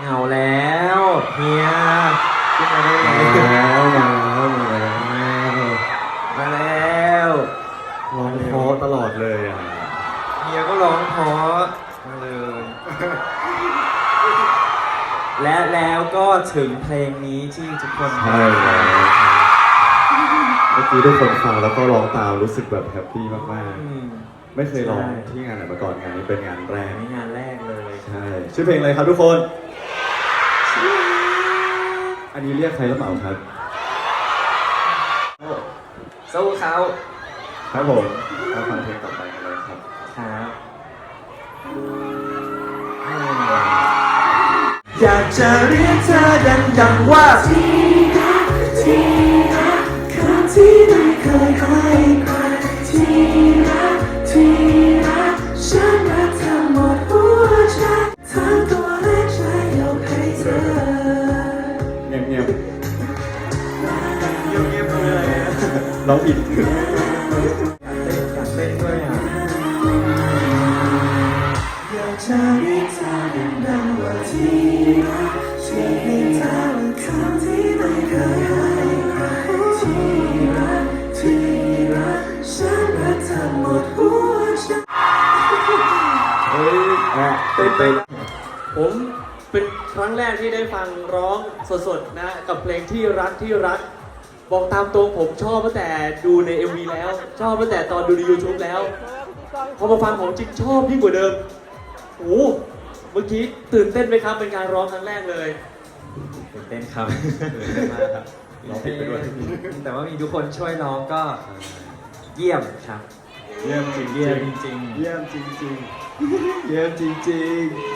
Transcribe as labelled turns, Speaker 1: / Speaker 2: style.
Speaker 1: เหงาแล้วเฮียขึ้นมาได้
Speaker 2: มา
Speaker 1: แล้ว
Speaker 2: แล้วมาแล้วมาแล้ว
Speaker 1: มาแล้ว
Speaker 2: ร้องเพราะตลอดเลยอะ
Speaker 1: เฮียก็ร้องเพราะมาเลย และแล้วก็ถึงเพลงนี้ที่ทุกคน
Speaker 2: ใช่แล้วเมื่อกี้ทุกคนฟังแล้วก็ร้องตามรู้สึกแบบแฮปปี้มาก
Speaker 1: อืม
Speaker 2: ๆ ไม่เคยร้องที่งานไหนมาก่อนงานนี้เป็นงานแรก
Speaker 1: อันนี้งานแรกเลย
Speaker 2: ใช่ ชื่อเพลงอะไรครับทุกคน อันนี้เรียกใครหรือเปล่าครับ
Speaker 1: สู้เขา
Speaker 2: ครับผมมาฟังเพลงต่อไปกันเลยครับ
Speaker 1: ครับอยากจะเรียกเธอดังๆว่า
Speaker 3: ที่
Speaker 1: ๆ
Speaker 2: ร้องผิด
Speaker 1: เต้นเต้นด้วยอะ
Speaker 3: อยากจะเรียกเธอดังๆว่าที่รักที่ให้เธอเป็นคำที่ไม่เคยให้ใครที่รักที่รักฉันรักเธอหมดหัวใจ
Speaker 2: เฮ้ยอะ
Speaker 4: เต้นเต้นผมเป็นครั้งแรกที่ได้ฟังร้องสดๆนะ กับเพลงที่รักที่รัก บอกตามตรงผมชอบตั้งแต่ดูใน MV แล้ว ชอบตั้งแต่ตอนดูใน YouTube แล้ว พอมาฟังของจริงชอบยิ่งกว่าเดิมโอ้โหเมื่อกี้ตื่นเต้นไหมครับเป็นการร้องครั้งแรกเลย
Speaker 1: ตื่นเต้นครับ
Speaker 2: มากครับร้องผิดไปด้วย
Speaker 1: แต่ว่ามีทุกคนช่วยร้องก็เยี่ยมครับ
Speaker 2: เยี่ยมจริงๆ
Speaker 1: เยี่ยมจริง
Speaker 2: เยี่ยมจริงๆเยี่ยมจริงๆ